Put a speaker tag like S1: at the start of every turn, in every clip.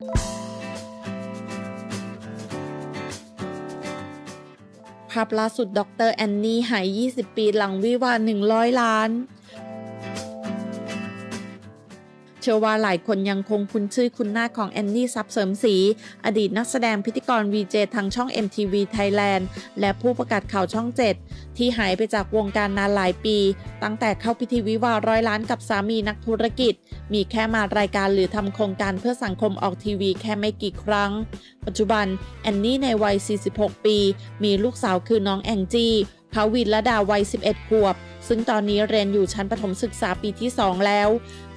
S1: ภาพล่าสุด ดรแอนนี่หาย 20 ปีหลังวิวาห์100 ล้าน เชื่อว่าหลายคนยังคงคุ้นชื่อคุณหน้าของแอนนี่ซับเสริมสีอดีตนักแสดงพิธีกร VJ ทางช่อง MTV Thailand และผู้ประกาศข่าวช่อง 7 ที่หายไปจากวงการนานหลายปี ตั้งแต่เข้าพิธีวิวาร้อยล้านกับสามีนักธุรกิจ มีแค่มารายการหรือทำโครงการเพื่อสังคมออกทีวีแค่ไม่กี่ครั้ง ปัจจุบันแอนนี่ในวัย 46 ปี มีลูกสาวคือน้องแองจี้พาวินละดาวัย 11 ขวบ ซึ่งตอนนี้เรียนอยู่ชั้นประถมศึกษาปีที่ 2 แล้ว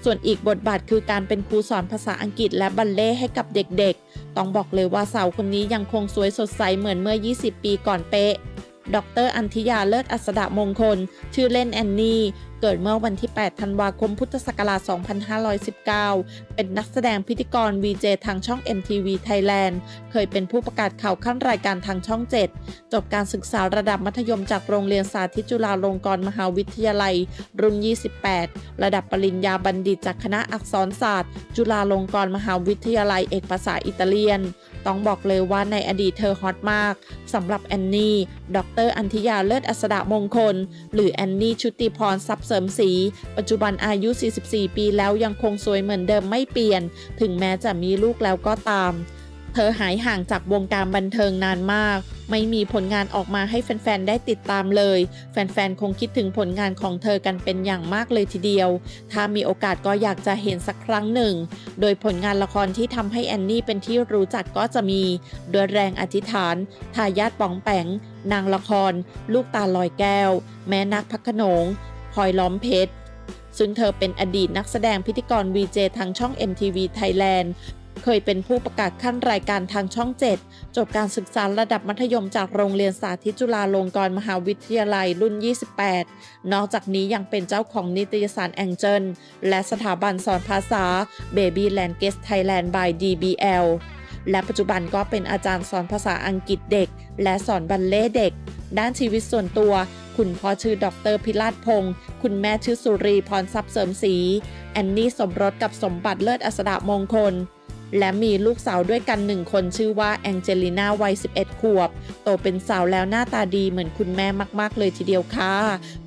S1: ส่วนอีกบทบาทคือการเป็นครูสอนภาษาอังกฤษและบัลเล่ให้กับเด็กๆ ต้องบอกเลยว่าสาวคนนี้ยังคงสวยสดใสเหมือนเมื่อ 20 ปีก่อนเป๊ะดรอันธิยาเลิศอัสดมงคล ชื่อเล่นแอนนี่ เกิดเมื่อวันที่ 8 ธันวาคม พุทธศักราช 2519 เป็นนักแสดงพิธีกร VJ ทางช่อง MTV Thailand เคยเป็นผู้ประกาศข่าวขั้นรายการทางช่อง 7 จบการศึกษาระดับมัธยมจากโรงเรียนสาธิตจุฬาลงกรณ์มหาวิทยาลัย รุ่น 28 ระดับปริญญาบัณฑิตจากคณะอักษรศาสตร์ จุฬาลงกรณ์มหาวิทยาลัยเอกภาษาอิตาเลียนต้องบอกเลยว่าในอดีตเธอฮอตมากสำหรับแอนนี่ ดร อันธิยาเลิศอัสดมงคล หรือแอนนี่ชุติพรทรัพย์สริมสีปัจจุบันอายุ 44 ปีแล้วยังคงสวยเหมือนเดิมไม่เปลี่ยน ถึงแม้จะมีลูกแล้วก็ตาม เธอหายห่างจากวงการบันเทิงนานมาก ไม่มีผลงานออกมาให้แฟน ๆ ได้ติดตามเลย แฟน ๆ คงคิดถึงผลงานของเธอกันเป็นอย่างมากเลยทีเดียว ถ้ามีโอกาสก็อยากจะเห็นสักครั้งหนึ่ง โดยผลงานละครที่ทำให้แอนนี่เป็นที่รู้จักก็จะมีด้วยแรงอธิษฐานทายาทป๋องแปงนางละคร ลูกตาลอยแก้ว แม่นักพักขนง พลอยล้อมเพชร ซึ่งเธอเป็นอดีตนักแสดงพิธีกร VJ ทางช่อง MTV Thailand เคยเป็นผู้ประกาศขั้นรายการทางช่อง 7 จบการศึกษาระดับมัธยมจากโรงเรียนสาธิตจุฬาลงกรณ์มหาวิทยาลัยรุ่น 28 นอกจากนี้ยังเป็นเจ้าของนิตยสารแองเจิลและสถาบันสอนภาษา Baby Language Thailand by DBL และปัจจุบันก็เป็นอาจารย์สอนภาษาอังกฤษเด็ก และสอนบัลเล่เด็ก ด้านชีวิตส่วนตัว คุณพ่อชื่อดรพิราชพงศ์คุณแม่ชื่อสุรีพรทรัพย์เสริมศรีแอนนี่สมรสกับสมบัติเลิศอัสดามงคล และมีลูกสาวด้วยกันหนึ่งคนชื่อว่าแองเจลิน่าวัย 11 ขวบ โตเป็นสาวแล้วหน้าตาดีเหมือนคุณแม่มาก ๆ เลยทีเดียวค่ะ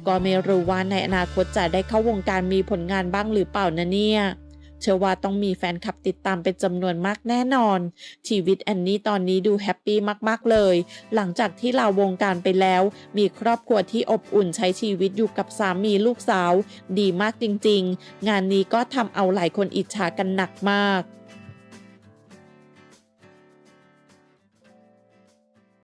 S1: ก็ไม่รู้ว่าในอนาคตจะได้เข้าวงการมีผลงานบ้างหรือเปล่านะเนี่ย เชื่อว่าต้องมีแฟนคลับติดตามเป็นจำนวนมากแน่นอน ชีวิตแอนนี่ตอนนี้ดูแฮปปี้มากๆเลย หลังจากที่ลาวงการไปแล้ว มีครอบครัวที่อบอุ่นใช้ชีวิตอยู่กับสามีลูกสาว ดีมากจริงๆ งานนี้ก็ทำเอาหลายคนอิจฉากันหนักมาก